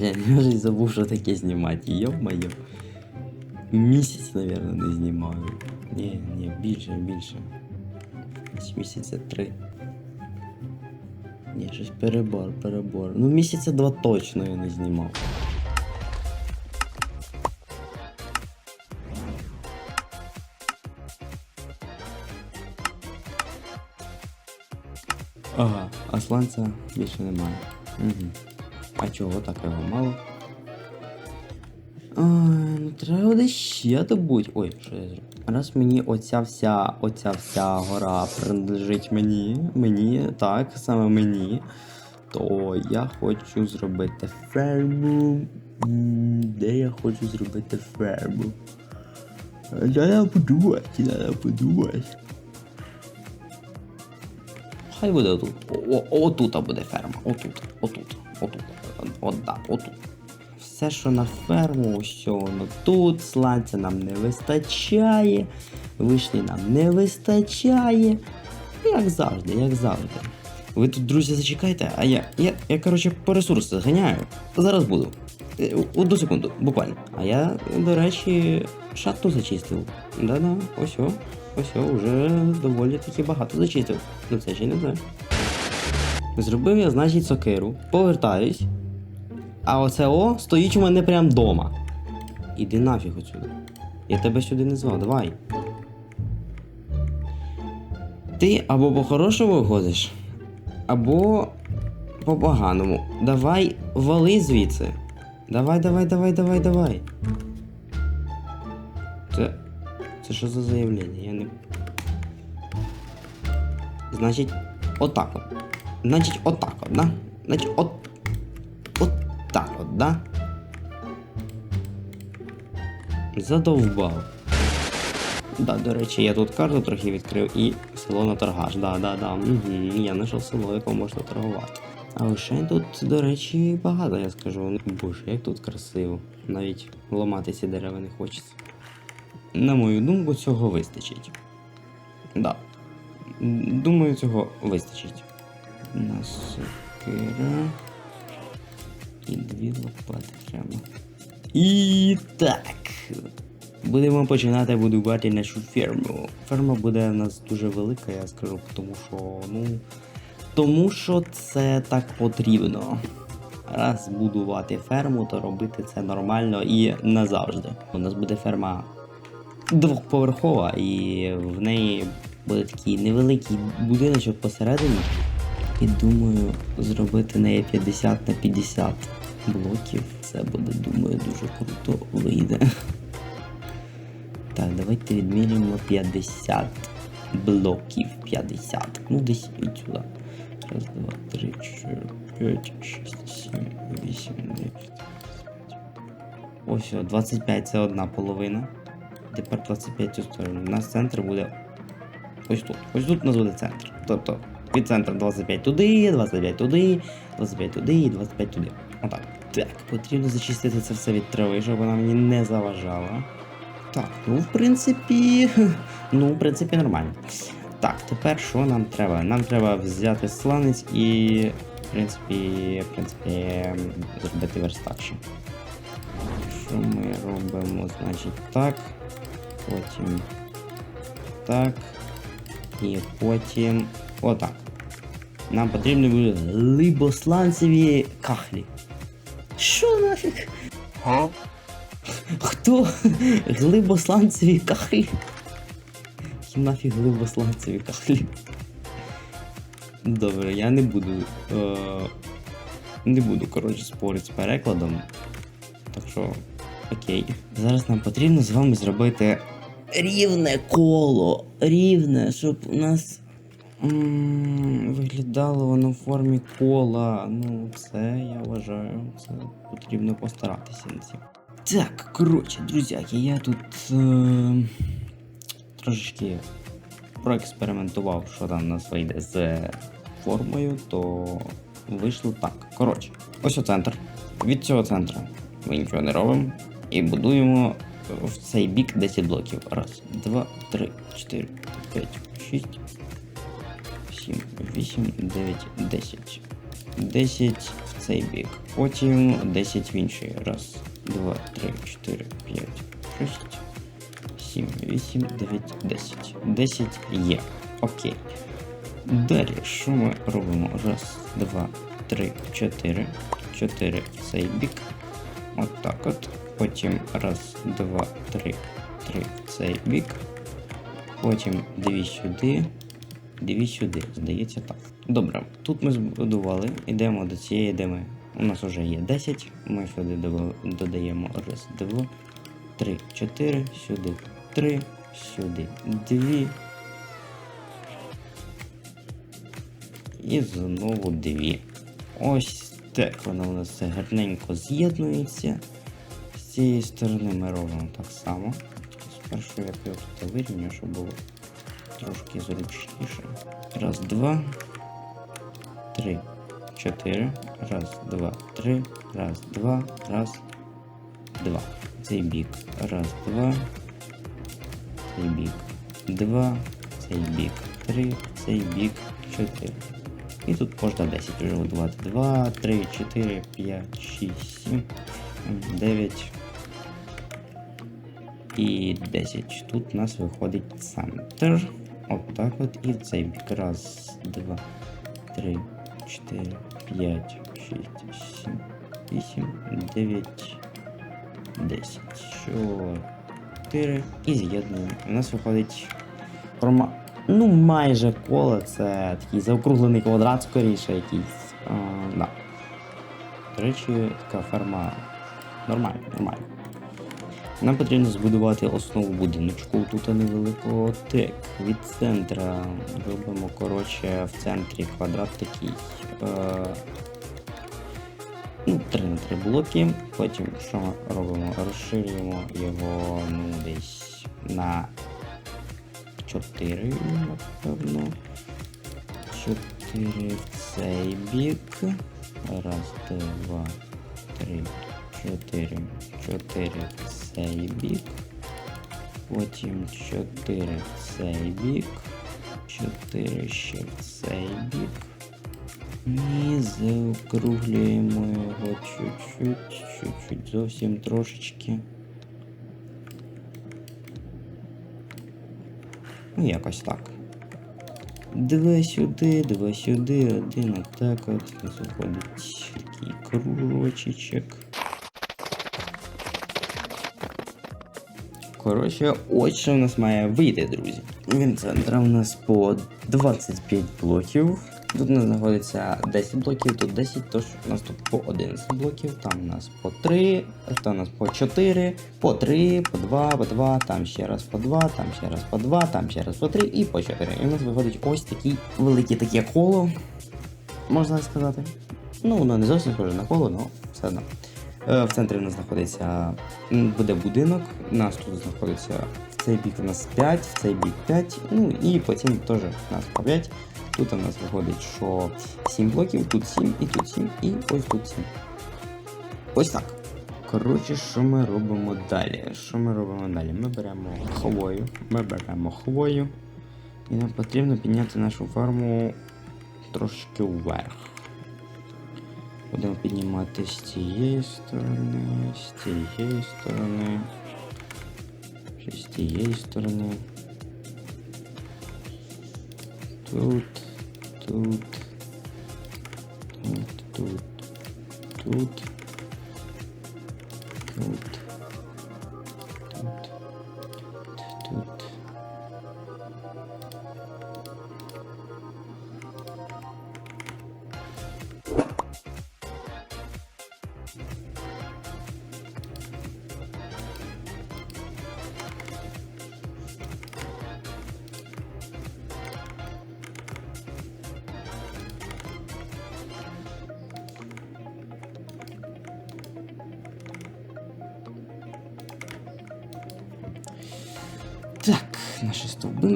Блін, я вже й забув, що таке знімати. Йо-моє. Місяць, мабуть, не знімаю. Ні, ні, більше, більше. Десь Місяця три. Ні, щось перебор, перебор. Ну, місяця два точно я не знімав. Ага, а сланця більше немає. Угу. А чого так його мало? Ну треба десь ще добуть. Ой, що я зробив? Раз мені оця вся, оця вся гора принадлежить мені, мені, так, саме мені, то я хочу зробити ферму. Де я хочу зробити ферму? Треба подумати, треба подумати. Хай буде отут. О, о, отут буде ферма. Отут, отут, отут. От, да, отут. Все, що на ферму, що воно тут, сланця нам не вистачає, вишні нам не вистачає. Як завжди, як завжди. Ви тут, друзі, зачекайте, а я, я, я коротше, по ресурси зганяю. Зараз буду. Е, Одну секунду, буквально. А я, до речі, шахту зачистив. Да-да, ось. Ось о, доволі таки багато зачистив. Ну це ще не знаю. Зробив я, значить, сокиру, повертаюсь. А оце о стоїть у мене прям вдома. Іди нафіг отсюди. Я тебе сюди не звав, давай. Ти або по-хорошому ходиш, або по-поганому. Давай вали звідси. Давай, давай, давай, давай, давай. Це. Це що за заявлення? Я не. Значить, отак от. Значить, отак от, да? Значить, от. Так от, да? Задовбав. Да, до речі, я тут карту трохи відкрив і село на торгаш. Да, да, да. Угу. Я знайшов село, якому можна торгувати. А лише тут, до речі, багато, я скажу. Боже, як тут красиво. Навіть ламати ці дерева не хочеться. На мою думку, цього вистачить. Да. Думаю, цього вистачить. У нас сокира. І дві. І так. Будемо починати будувати нашу ферму. Ферма буде в нас дуже велика, я скажу, тому що, ну. Тому що це так потрібно. Раз будувати ферму, то робити це нормально і назавжди. У нас буде ферма двохповерхова, і в неї буде такий невеликий будиночок посередині. І думаю, зробити неї 50 на 50 блоків. Це буде, думаю, дуже круто вийде. Так, давайте відміряємо 50 блоків. 50. Ну, десь від сюди. Раз, два, три, чотири, п'ять, шість, сім, вісім, дев'ять. Ось, 25 це одна половина. Тепер 25 цю сторону. У нас центр буде ось тут. Ось тут у нас буде центр. Тобто від центру 25 туди, 25 туди, 25 туди і 25 туди. Отак. Так, потрібно зачистити це все від трави, щоб вона мені не заважала. Так, ну в принципі. Ну, в принципі, нормально. Так, тепер що нам треба? Нам треба взяти сланець і, в принципі, в принципі, зробити верстак ще. Що ми робимо? Значить так. Потім так. І потім отак. Нам потрібні будуть глибосланцеві кахлі. Що нафіг? Huh? Хто? Глибосланцеві кахлі? Які нафіг глибосланцеві кахлі? Добре, я не буду. Е, не буду, коротше, спорити з перекладом. Так що, окей. Зараз нам потрібно з вами зробити рівне коло. Рівне, щоб у нас виглядало воно в формі кола. Ну, це я вважаю, це потрібно постаратися на цим. Так, коротше, друзяки, я тут е, трошечки проекспериментував, що там у нас вийде з формою, то вийшло так. Коротше, ось о центр. Від цього центру ми нічого не робимо і будуємо в цей бік 10 блоків. Раз, два, три, чотири, п'ять, шість, сім, вісім, дев'ять, десять. 10 в цей бік. Потім 10 в інший. Раз, два, три, чотири, п'ять, шість, сім, вісім, дев'ять, десять. Десять є. Окей. Далі, що ми робимо? Раз, два, три, чотири. Чотири в цей бік. От так от. Потім раз, два, три, три в цей бік. Потім дві сюди, дві сюди. Здається так. Добре, тут ми збудували. Йдемо до цієї, де ми. У нас вже є 10. Ми сюди додаємо раз, два, три, чотири, сюди три, сюди дві. І знову дві. Ось так воно у нас гарненько з'єднується. З цієї сторони ми робимо так само. Спершу я тут вирівню, щоб було трошки зручніше. Раз, два, три, чотири. Раз, два, три. Раз, два, раз, два. Цей бік. Раз, два. Цей бік. Два. Цей бік. Три. Цей бік. Чотири. І тут можна 10 вже будувати. 2, 3, 4, 5, 6, 7, 9 і 10. Тут у нас виходить центр. От так от. І цей бік. Раз, два, три, чотири, п'ять, шість, сім, вісім, дев'ять, десять. Чотири. І з'єднуємо. У нас виходить форма. Ну, майже коло, це такий заокруглений квадрат, скоріше якийсь. Да. До речі, така форма нормальна, нормальна. Нам потрібно збудувати основу будиночку. Тут невеликого тик. Від центра робимо, коротше, в центрі квадрат такий. Е, ну, 3 на 3 блоки. Потім що ми робимо? Розширюємо його ну, десь на 4, напевно. 4 в цей бік. Раз, два, три, чотири. Чотири цей бік. Потім 4 в цей бік. 4 ще в цей бік. І заокруглюємо його чуть-чуть, чуть-чуть, зовсім трошечки. Ну, якось так. Два сюди, два сюди, один отак от. Заходить такий кружочечок. Коротше, ось що в нас має вийти, друзі. Від центра у нас по 25 блоків. Тут у нас знаходиться 10 блоків, тут 10, тож у нас тут по 11 блоків, там у нас по 3, там у нас по 4, по 3, по 2, по 2, там ще раз по 2, там ще раз по 2, там ще раз по 3 і по 4. І у нас виходить ось такий велике таке коло, можна сказати. Ну, воно не зовсім схоже на коло, але все одно. Е, В центрі у нас знаходиться буде будинок. У нас тут знаходиться в цей бік у нас 5, в цей бік 5, ну і потім теж у нас по 5. Тут у нас виходить, що 7 блоків, тут 7, і тут 7, і ось тут 7. Ось так. Коротше, що ми робимо далі? Що ми робимо далі? Ми беремо хвою, ми беремо хвою, і нам потрібно підняти нашу ферму трошки вверх. Будемо піднімати з цієї сторони, з цієї сторони, ще з цієї сторони. Тут, тут, тут, тут, тут, тут,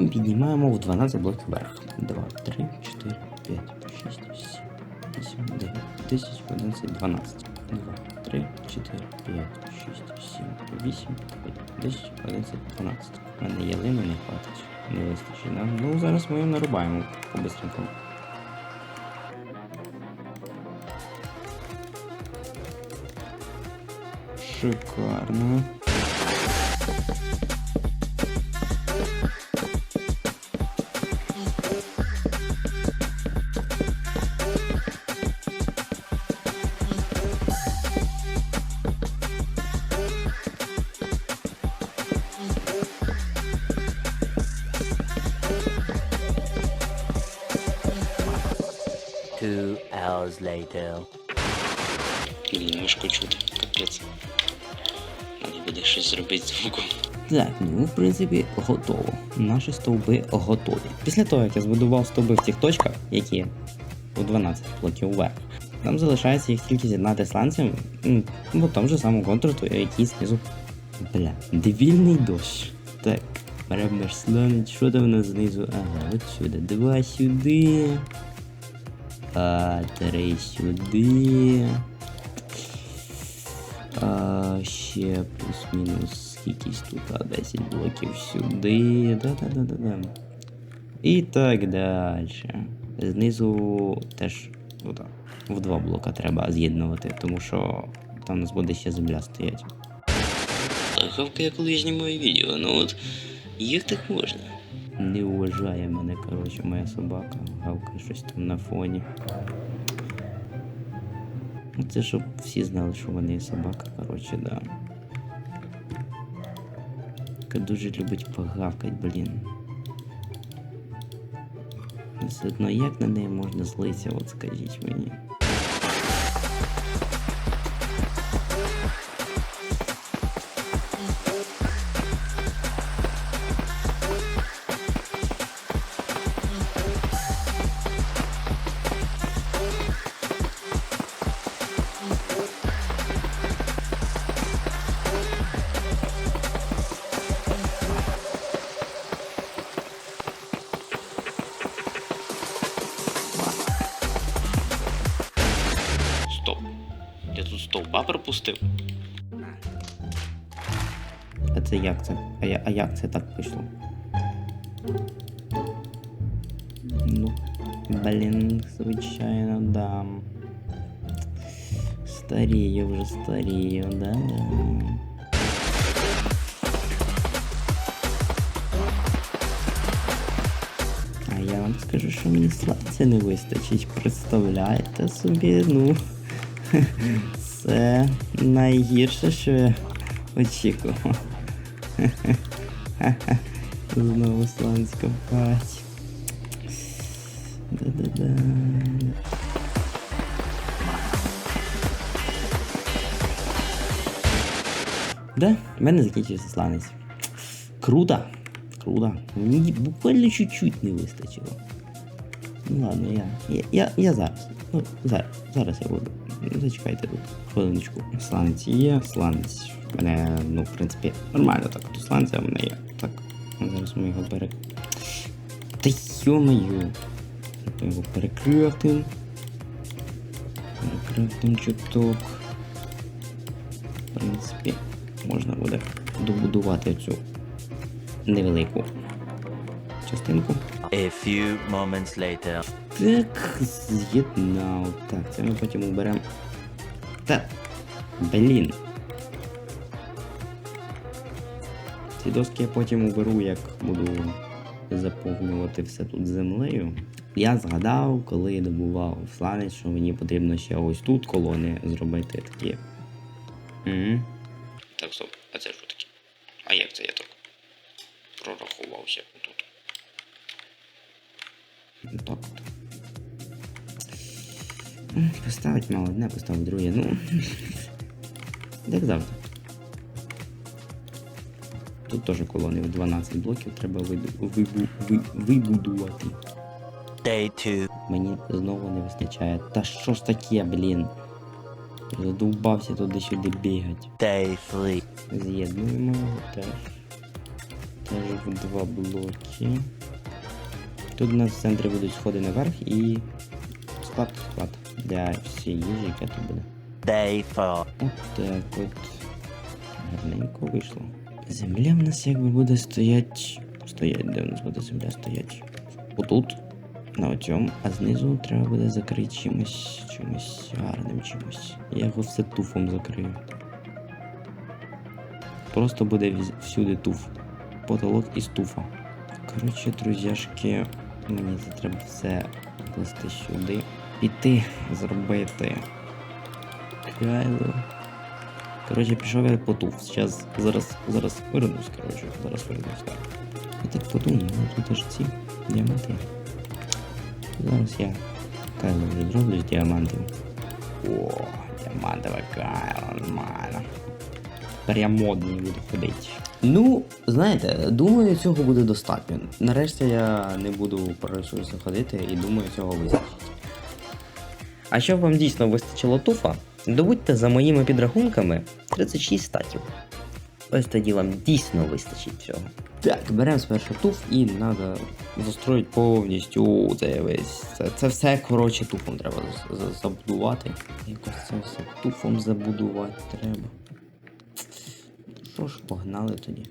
піднімаємо в 12 блоків вверх. 2, 3, 4, 5, 6, 7, 8, 9, 10, 11, 12. 2, 3, 4, 5, 6, 7, 8, 9, 10, 11, 12. У мене ялини не хватить. Не вистачить. Да? Ну, зараз ми їм нарубаємо побистренько. Шикарно. Two hours later. Блін, важко чути, капець. Надо буде щось зробити з звуком. Так, ну в принципі готово. Наші стовби готові. Після того, як я збудував стовби в тих точках, які у 12 блоків вверх, нам залишається їх тільки з'єднати сланцем, м, по тому же самому контуру, який знизу. Бля, дивільний дощ. Так, беремо наш сланець, що там у нас знизу? Ага, от сюди. Два сюди. А, три сюди. А, ще плюс-мінус скількись тут, а 10 блоків сюди. Да-да-да-да-да. І так далі. Знизу теж ну, так, в два блока треба з'єднувати, тому що там у нас буде ще земля стоять. Гавка, я коли знімаю відео, ну от як так можна? Не вважає мене, коротше, моя собака. Гавкає щось там на фоні. Ну, Це щоб всі знали, що вони собака, коротше, да. Яка дуже любить погавкать, блін. Все одно як на неї можна злитися, от скажіть мені. Це як це? А, я, а як це так вийшло? Ну, блін, звичайно, да. Старію вже старію, да. А я вам скажу, що мені славця не вистачить. Представляєте собі, ну. Це найгірше, що я очікував. Знову сланська пать. Да-да-да. Да, в мене закінчився сланець. Круто. Круто. Мені буквально чуть-чуть не вистачило. Ну ладно, я. Я, я, я зараз. Ну, зараз, зараз я буду. Зачекайте тут. Хвилиночку. Сланець є, сланець. В мене, ну, в принципі, нормально так. Тут сланця в мене є. Так. Зараз ми його пере. Та йо-моє. Ми його перекрафтим. Перекрафтим чуток. В принципі, можна буде добудувати цю невелику частинку. A few moments later. Так, з'єднав. Так, це ми потім уберемо. Так. Блін. Ці доски я потім уберу, як буду заповнювати все тут землею. Я згадав, коли добував сланець, що мені потрібно ще ось тут колони зробити такі. Угу. Так, стоп, Поставить мало одне, поставив друге. Ну. Як завжди. Тут теж колони в 12 блоків треба вибу- вибудувати. Day two. Мені знову не вистачає. Та що ж таке, блін? Задовбався туди-сюди бігати. Day three. З'єднуємо його теж. Теж в два блоки. Тут у нас в центрі будуть сходи наверх і склад склад для всієї їжі, яка тут буде. Day four. От так от. Гарненько вийшло. Земля в нас якби буде стоять. Стоять, де в нас буде земля стоять? Отут. На оцьому, а знизу треба буде закрити чимось, чимось гарним чимось. Я його все туфом закрию. просто буде всюди туф. Потолок із туфа. Коротше, друзяшки, мені це треба все плести сюди. Піти, зробити. Кайло. Коротше, пішов я по туф. Зараз, зараз, зараз вернусь, коротше, зараз вернусь. Я так подумав, тут аж ці діаманти. Зараз я кайло вже зроблю з діамантів. О, діамантове кайло, нормально. Тепер модний буду ходити. Ну, знаєте, думаю, цього буде достатньо. Нарешті я не буду по ресурси ходити і думаю, цього вистачить. А щоб вам дійсно вистачило туфа, добудьте за моїми підрахунками 36 статів. Ось тоді вам дійсно вистачить цього. Так, беремо спершу туф і треба застроїти повністю це весь. Це, це все коротше туфом треба з- з- забудувати. Якось це все туфом забудувати треба. Що ж, погнали тоді.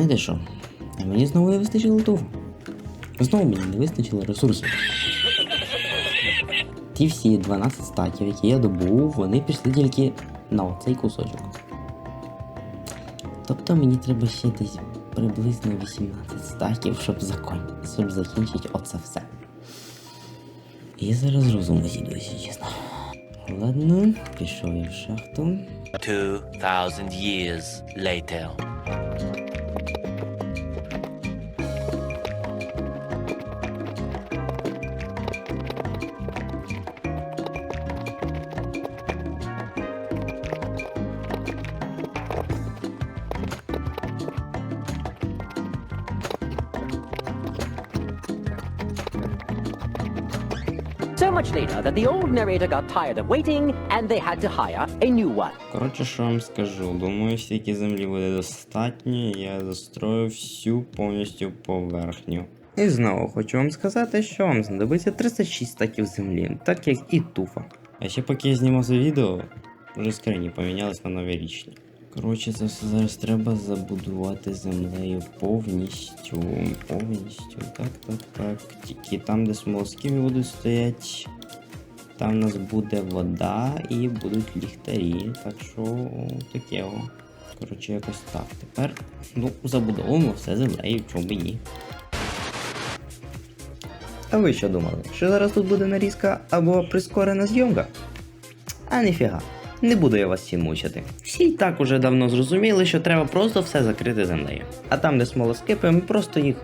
Знаєте що? Мені знову не вистачило туфу. Знову мені не вистачило ресурсів. Ті всі 12 статів, які я добув, вони пішли тільки на оцей кусочок. Тобто мені треба ще десь приблизно 18 статів, щоб, закон... щоб закінчити оце все. І зараз розуму зійду, якщо чесно. Ладно, пішов я в шахту. 2,000 years later. So much later that the old narrator got tired of waiting and they had to hire a new one. Коротше, що вам скажу, думаю, стільки землі буде достатньо, я застрою всю повністю поверхню. І знову хочу вам сказати, що вам знадобиться 36 стаків землі, так як і туфа. А ще поки я знімав це відео, вже скрині помінялись на новорічні. Коротше, це все зараз треба забудувати землею повністю. Повністю. Так, так, так. Тільки там, де смолоскипи будуть стояти, там у нас буде вода і будуть ліхтарі. Так що таке. о. Коротше, якось так. Тепер ну, забудовуємо все землею, чому б ні. А ви що думали? Що зараз тут буде нарізка або прискорена зйомка? А ніфіга. Не буду я вас всім мучити. Всі й так уже давно зрозуміли, що треба просто все закрити землею. А там, де смолоскипи, ми просто їх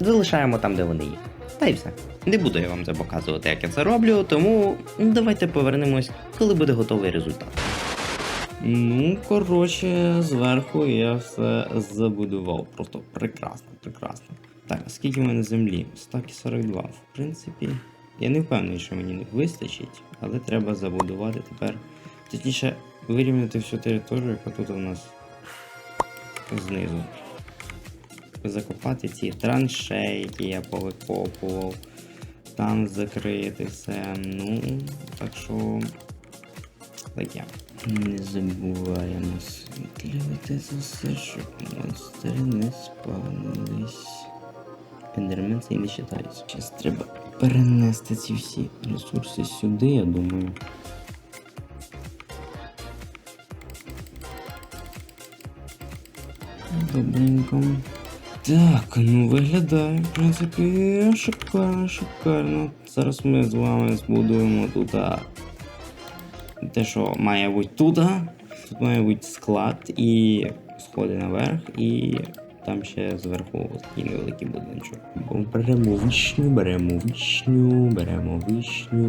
залишаємо там, де вони є. Та й все. Не буду я вам це показувати, як я це роблю, тому давайте повернемось, коли буде готовий результат. Ну, коротше, зверху я все забудував. Просто прекрасно, прекрасно. Так, а скільки в мене землі? 142. В принципі, я не впевнений, що мені не вистачить, але треба забудувати тепер. Точніше, вирівняти всю територію, яка тут у нас знизу. Закопати ці траншеї, які я повикопував. Там закрити все. Ну, так що. Таке. Не забуваємо освітлювати за все, щоб монстри не спавнились. Ендермен це і не вважається. Зараз треба перенести ці всі ресурси сюди, я думаю. Добренько. Так, ну виглядає, в принципі, шикарно, шикарно. Зараз ми з вами збудуємо тут те, що має бути тут. Тут має бути склад і сходи наверх, і там ще зверху такий невеликий будиночок. Беремо вишню, беремо вишню, беремо вишню.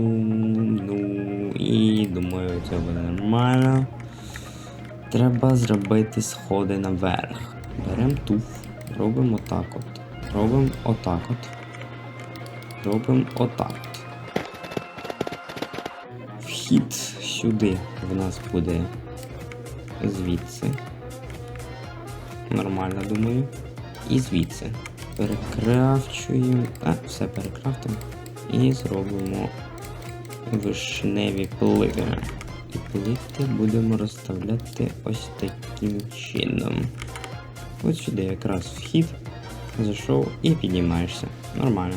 Ну і думаю, це буде нормально. Треба зробити сходи наверх. Беремо туф, робимо отак от. Робимо отак от. Робимо отак от. Вхід сюди в нас буде звідси. Нормально, думаю. І звідси. Перекрафчуємо. А, все перекрафтимо. І зробимо вишневі плити. І плити будемо розставляти ось таким чином. Ось сюди якраз вхід. Зайшов і піднімаєшся. Нормально.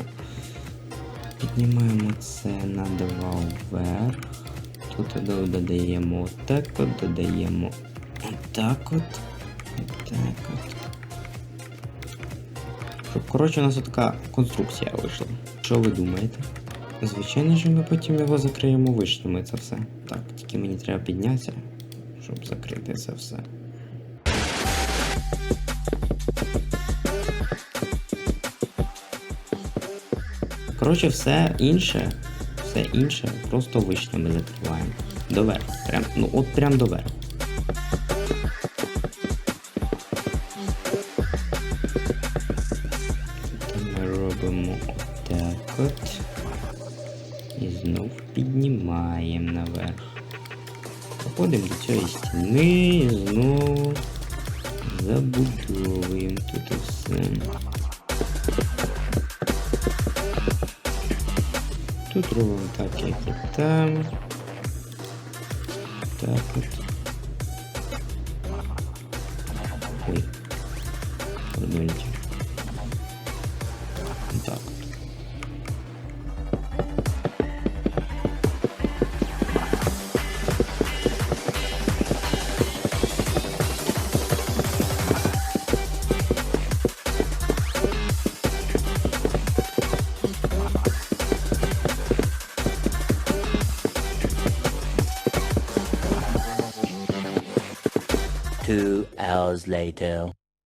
Піднімаємо це на два вверх. Тут додаємо отак от, додаємо отак от. Отак от. Щоб, коротше, у нас така конструкція вийшла. Що ви думаєте? Звичайно ж, ми потім його закриємо вишнями це все. Так, тільки мені треба піднятися, щоб закрити це все. Коротше, все інше, все інше просто вишнями закриваємо. Доверху. Прям, ну от прям доверху. Ми робимо отак от. І знов піднімаємо наверх. Походимо до цієї стіни і знову Тут робимо так, як і там. Так от. Later.